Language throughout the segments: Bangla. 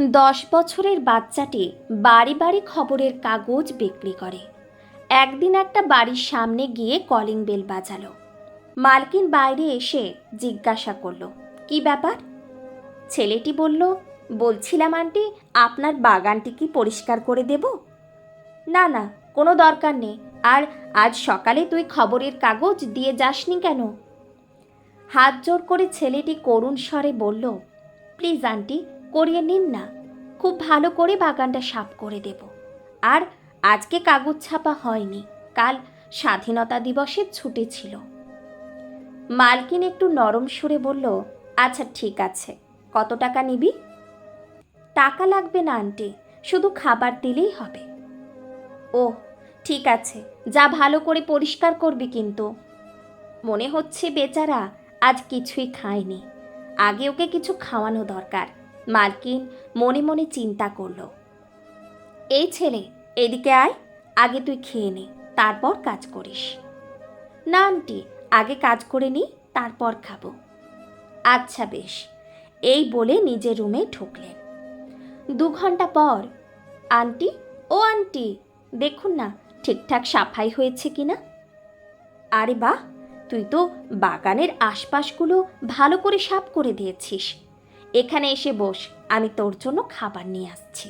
দশ বছরের বাচ্চাটি বাড়ি বাড়ি খবরের কাগজ বিক্রি করে। একদিন একটা বাড়ির সামনে গিয়ে কলিং বেল বাজালো। মালকিন বাইরে এসে জিজ্ঞাসা করল, কি ব্যাপার? ছেলেটি বলল, বলছিলাম আন্টি, আপনার বাগানটি কি পরিষ্কার করে দেব? না না, কোনো দরকার নেই। আর আজ সকালে তুই খবরের কাগজ দিয়ে যাসনি কেন? হাত জোর করে ছেলেটি করুণ স্বরে বলল, প্লিজ আন্টি করিয়ে নিন না। খুব ভালো করে বাগানটা সাফ করে দেব। আর আজকে কাগজ ছাপা হয়নি। কাল স্বাধীনতা দিবসের ছুটি ছিল। মালকিন একটু নরম সুরে বলল আচ্ছা ঠিক আছে। কত টাকা নিবি? টাকা লাগবে না, আন্টি। শুধু খাবার দিলেই হবে। ও ঠিক আছে। যা ভালো করে পরিষ্কার করবি কিন্তু। মনে হচ্ছে বেচারা আজ কিছুই খায়নি। আগে ওকে কিছু খাওয়ানো দরকার। মালকিন মনে মনে চিন্তা করল। এই ছেলে, এদিকে আয়, আগে তুই খেয়ে নে, তারপর কাজ করিস। না, আন্টি, আগে কাজ করে নি, তারপর খাব। আচ্ছা বেশ। এই বলে নিজের রুমে ঢুকলেন। দু ঘণ্টা পর, আন্টি, ও আন্টি, দেখুন না, ঠিকঠাক সাফাই হয়েছে কিনা আরে বাহ! তুই তো বাগানের আশপাশগুলো ভালো করে সাফ করে দিয়েছিস। এখানে এসে বস, আমি তোর জন্য খাবার নিয়ে আসছি।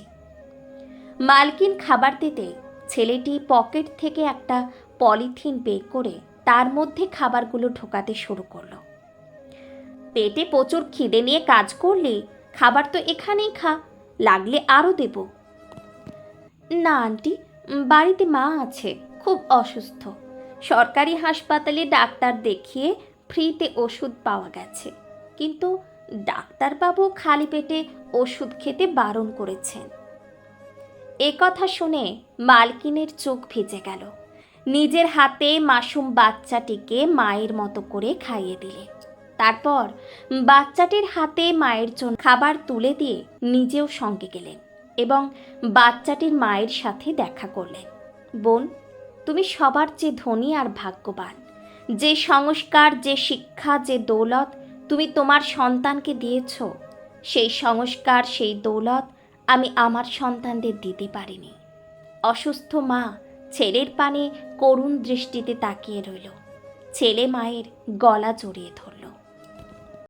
মালকিন খাবার দিতে ছেলেটি পকেট থেকে একটা পলিথিন বের করে তার মধ্যে খাবারগুলো ঢোকাতে শুরু করল। পেটে প্রচুর খিদে নিয়ে কাজ করলে, খাবার তো এখানেই খা, লাগলে আরও দেব। না, আন্টি, বাড়িতে মা আছে, খুব অসুস্থ। সরকারি হাসপাতালে ডাক্তার দেখিয়ে ফ্রিতে ওষুধ পাওয়া গেছে। কিন্তু ডাক্তারবাবু খালি পেটে ওষুধ খেতে বারণ করেছেন। এ কথা শুনে মালকিনের চোখ ভিজে গেল। নিজের হাতে মাসুম বাচ্চাটিকে মায়ের মতো করে খাইয়ে দিলে। তারপর বাচ্চাটির হাতে মায়ের জন্য খাবার তুলে দিয়ে নিজেও সঙ্গে গেলেন এবং বাচ্চাটির মায়ের সাথে দেখা করলেন। বোন, তুমি সবার চেয়ে ধনী আর ভাগ্যবান। যে সংস্কার, যে শিক্ষা, যে দৌলত তুমি তোমার সন্তানকে দিয়েছ, সেই সংস্কার, সেই দৌলত আমি আমার সন্তানদের দিতে পারিনি। অসুস্থ মা ছেলের পানে করুণ দৃষ্টিতে তাকিয়ে রইল। ছেলে মায়ের গলা জড়িয়ে ধরল।